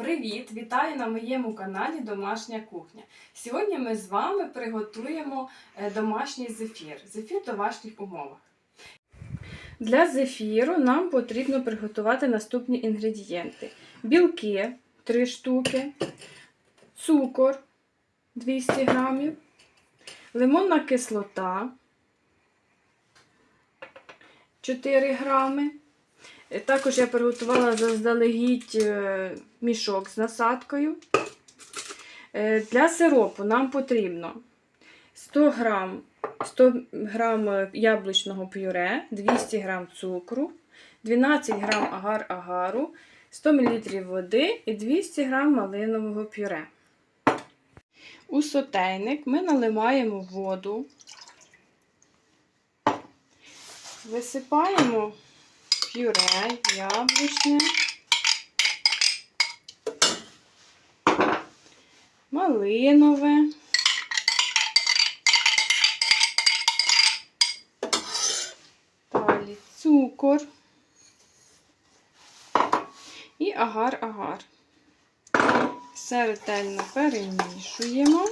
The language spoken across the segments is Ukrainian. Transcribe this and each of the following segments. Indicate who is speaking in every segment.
Speaker 1: Привіт! Вітаю на моєму каналі Домашня кухня. Сьогодні ми з вами приготуємо е, домашній зефір. Зефір в домашніх умовах. Для зефіру нам потрібно приготувати наступні інгредієнти: білки 3 штуки, цукор 200 грамів, лимонна кислота 4 грами. Е, Також я приготувала заздалегідь е, мішок з насадкою. Е, Для сиропу нам потрібно 100 грам, 100 грам яблучного пюре, 200 грам цукру, 12 грам агар-агару, 100 мл води і 200 грам малинового пюре. У сотейник ми наливаємо воду, висипаємо пюре яблучне, малинове, далі цукор і агар-агар. Все ретельно перемішуємо.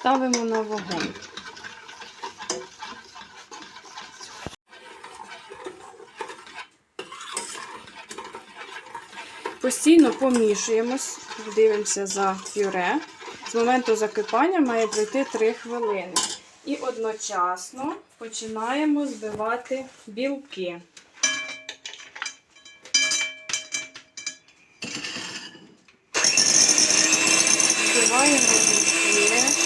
Speaker 1: Ставимо на вогонь. Постійно помішуємось, дивимося за пюре. З моменту закипання має пройти 3 хвилини. І одночасно починаємо збивати білки. Збиваємо білки.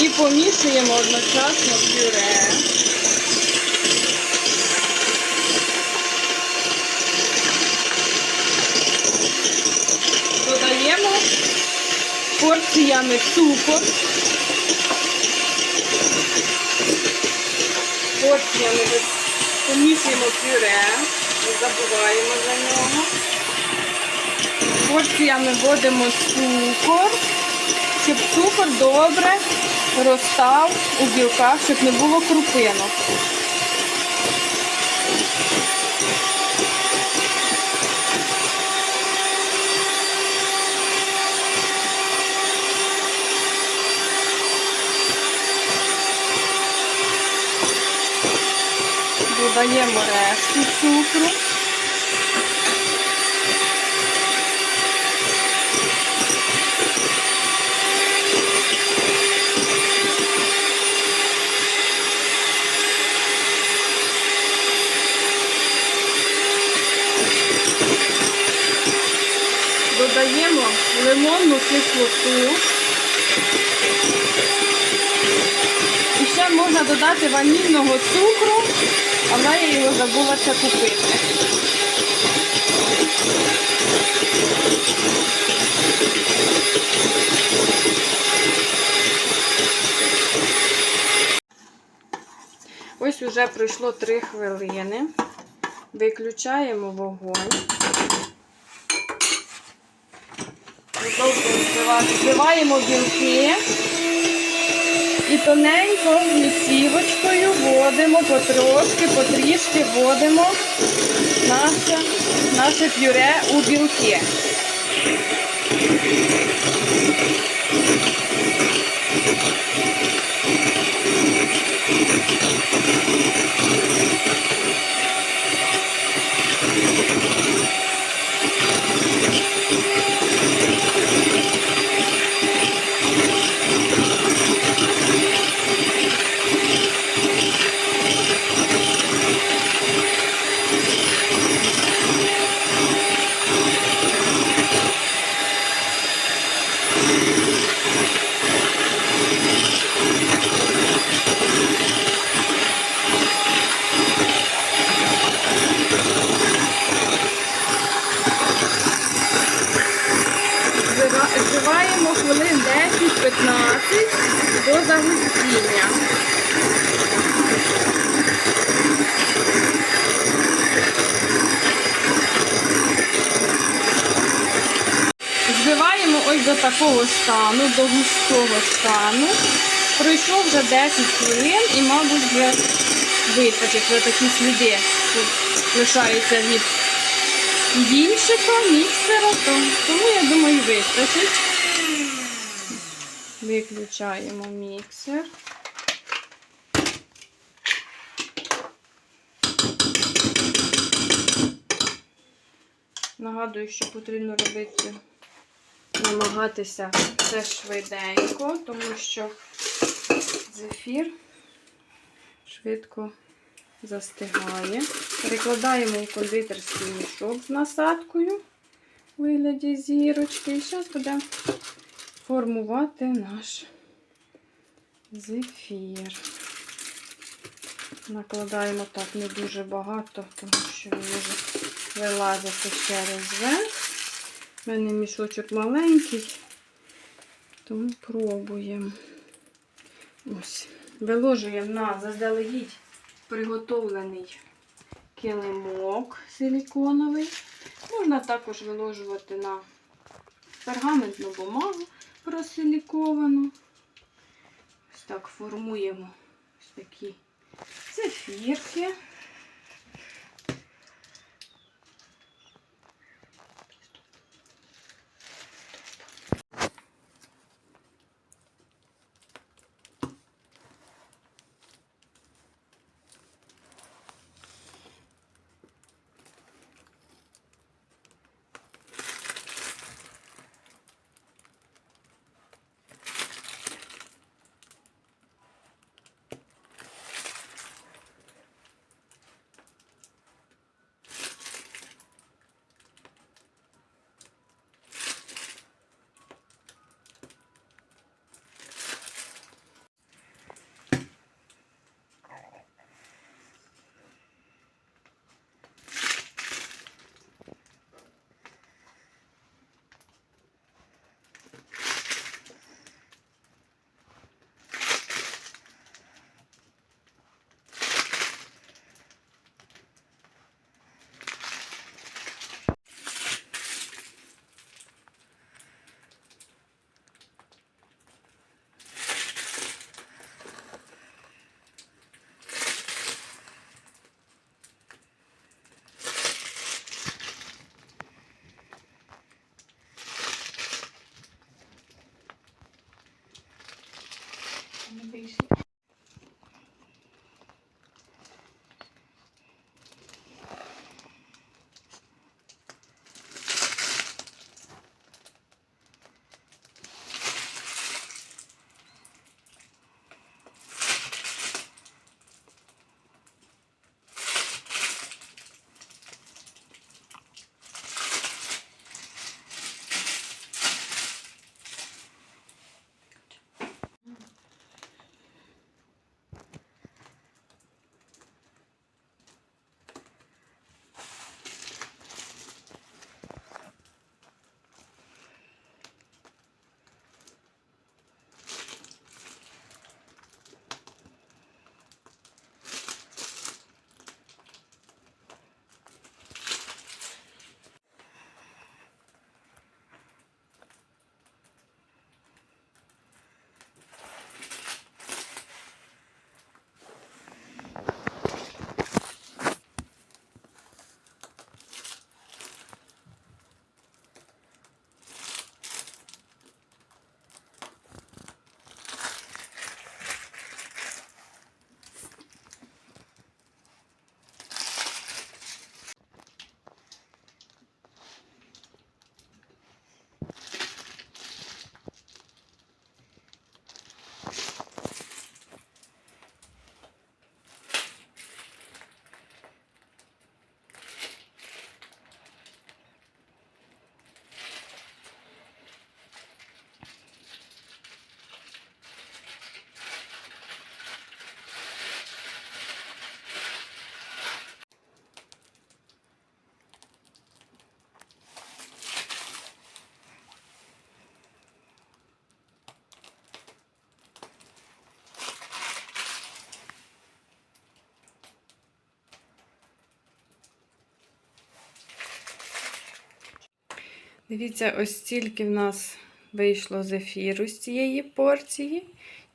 Speaker 1: І помішуємо одночасно пюре. Додаємо порціями цукор. Порціями помішуємо пюре, не забуваємо за нього. Порціями вводимо цукор щоб цукор добре розстав у білках, щоб не було крупинок. Додаємо решту цукру. додаємо лимонну кислоту. І ще можна додати ванільного цукру, але я його забулася купити. Ось уже пройшло 3 хвилини. Виключаємо вогонь. Продовжуємо збивати. Збиваємо білки і тоненько місівочкою водимо, потрошки, потрішки водимо наше, наше пюре у білки. Thank you. Такого стану, до густого стану. Пройшло вже 10 хвилин і, мабуть, вже вистачить вже такі сліди. Лишаються від вінчика, міксера, то, тому я думаю, вистачить. Виключаємо міксер. Нагадую, що потрібно робити, намагатися все швиденько, тому що зефір швидко застигає. Перекладаємо у кондитерський мішок з насадкою у вигляді зірочки. І зараз будемо формувати наш зефір. Накладаємо так не дуже багато, тому що він може вилазити через верх. У мене мішочок маленький, тому пробуємо. Ось. Виложуємо на заздалегідь приготовлений килимок силіконовий. Можна також виложувати на пергаментну бумагу просиліковану. Ось так формуємо ось такі цифірки. Дивіться, ось стільки в нас вийшло зефіру з цієї порції.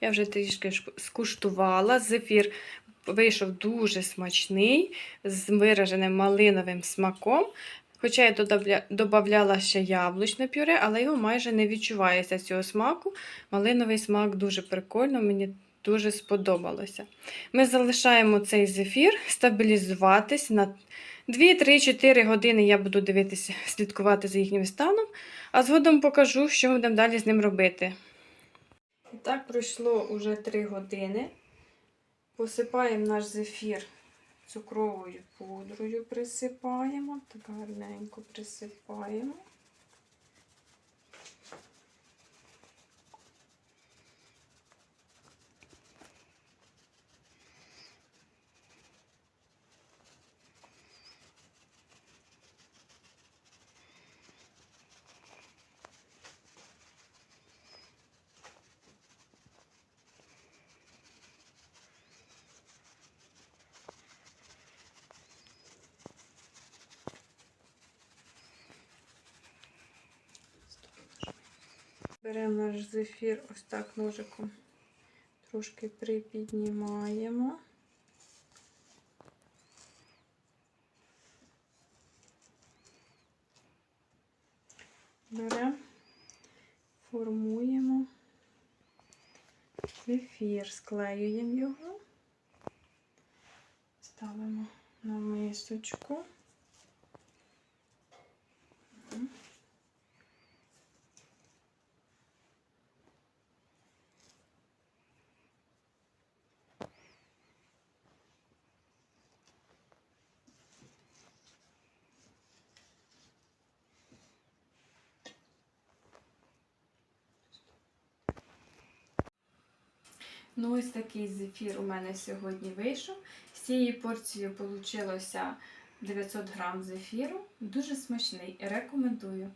Speaker 1: Я вже трішки скуштувала. Зефір вийшов дуже смачний, з вираженим малиновим смаком. Хоча я додавала ще яблучне пюре, але його майже не відчувається цього смаку. Малиновий смак дуже прикольно, мені дуже сподобалося. Ми залишаємо цей зефір стабілізуватись на 2-3-4 години я буду дивитися, слідкувати за їхнім станом, а згодом покажу, що ми будемо далі з ним робити. І так пройшло уже 3 години. Посипаємо наш зефір цукровою пудрою, присипаємо, так гарненько присипаємо. Беремо наш зефір, ось так ножиком трошки припіднімаємо. Беремо, формуємо зефір, склеюємо його, ставимо на мисочку. Ну, ось такий зефір у мене сьогодні вийшов. З цієї порції вийшло 900 грам зефіру. Дуже смачний. Рекомендую.